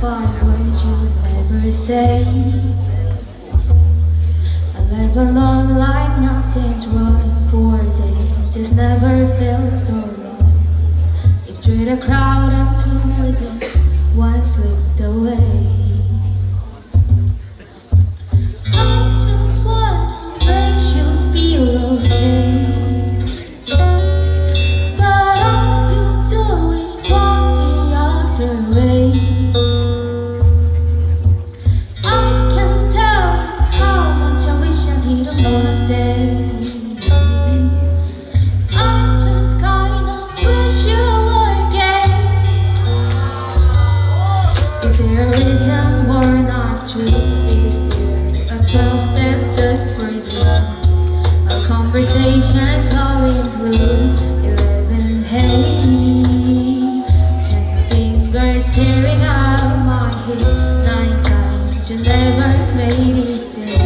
What would you ever say? I live alone like nothing's wrong for days. It's never felt so long. You treat a crowd and two lizards, one slipped away. lady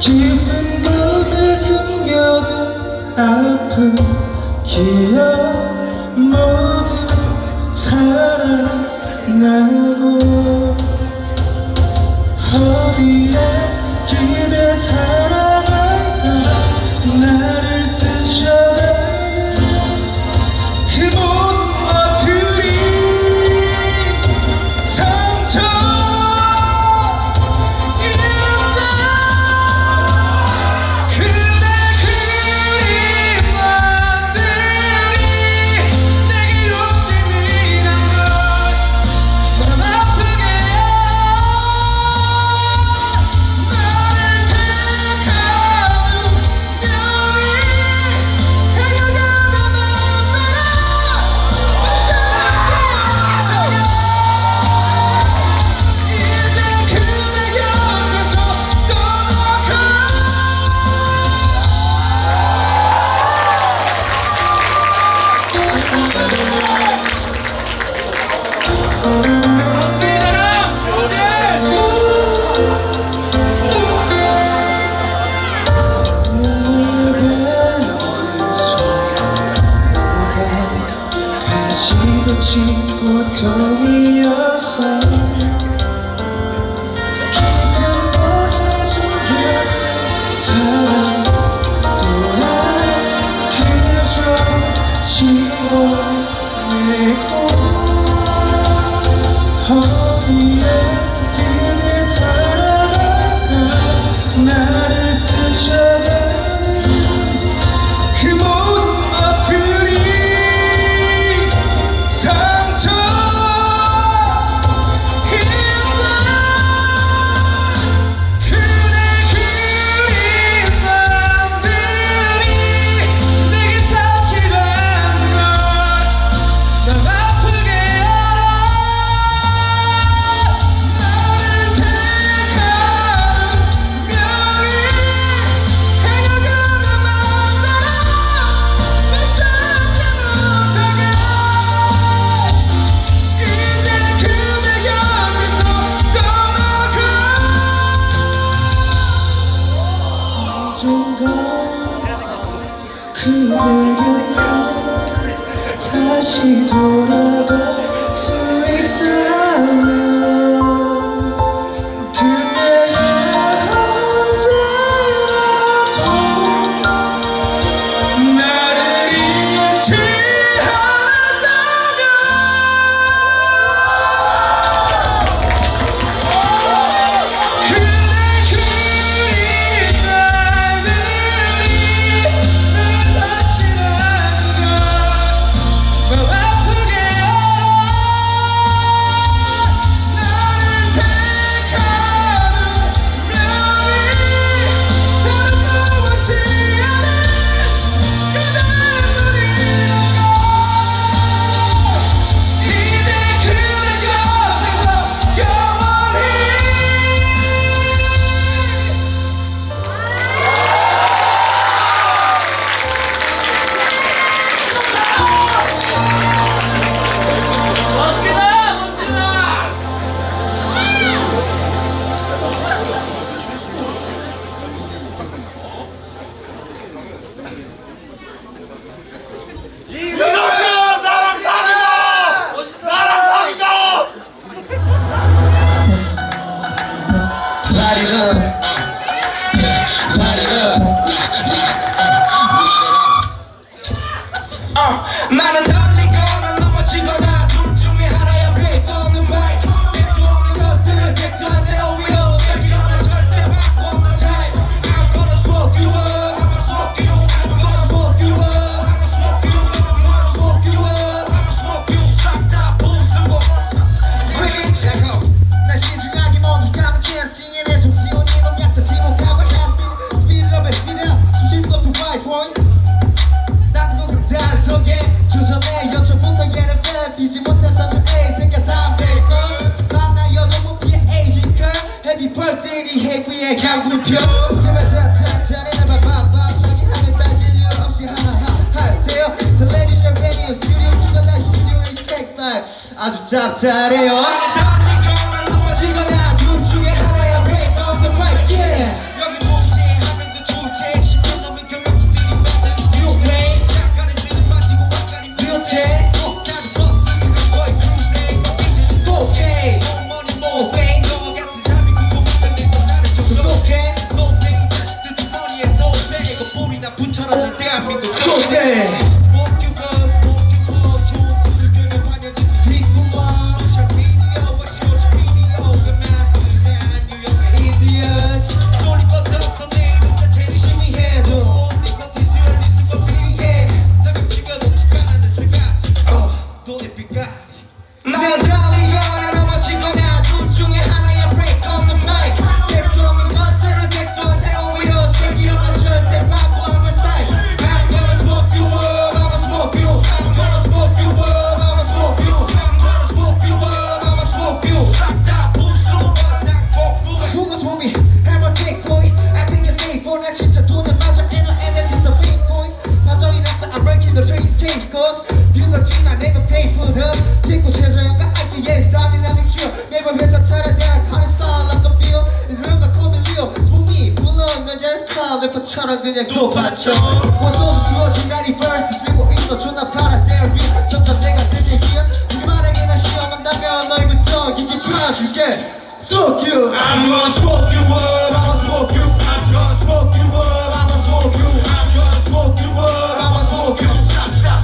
깊은 곳에 숨겨둔 아픈 기억 모두 살아나고 어디에 기대 살 经过同一 She. আজ চার চারে ও smoke you. I'm gonna smoke you up. I'ma smoke you. I'm gonna smoke you up. I'ma smoke you.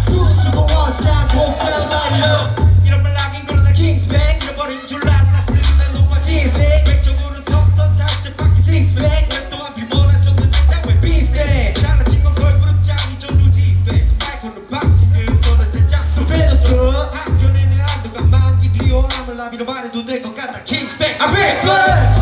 두 수고 원샷 목표를 날려. 이런말락긴 그러나 킹스백 잃어버린 줄 알았으니 난 높아 신세. 백종으로 턱선 살짝 바뀐 식스백. 왜 또한 피곤해졌는지 난왜 비슷해. 잘라진 건 걸그룹 짱이죠 루지스백. 말고는 바뀌는 손을 살짝 숲해졌어. 학교 내내 안도가 만기 비호함을 나 밀어버려도 될것 같아. 킹스백. I'm big blood.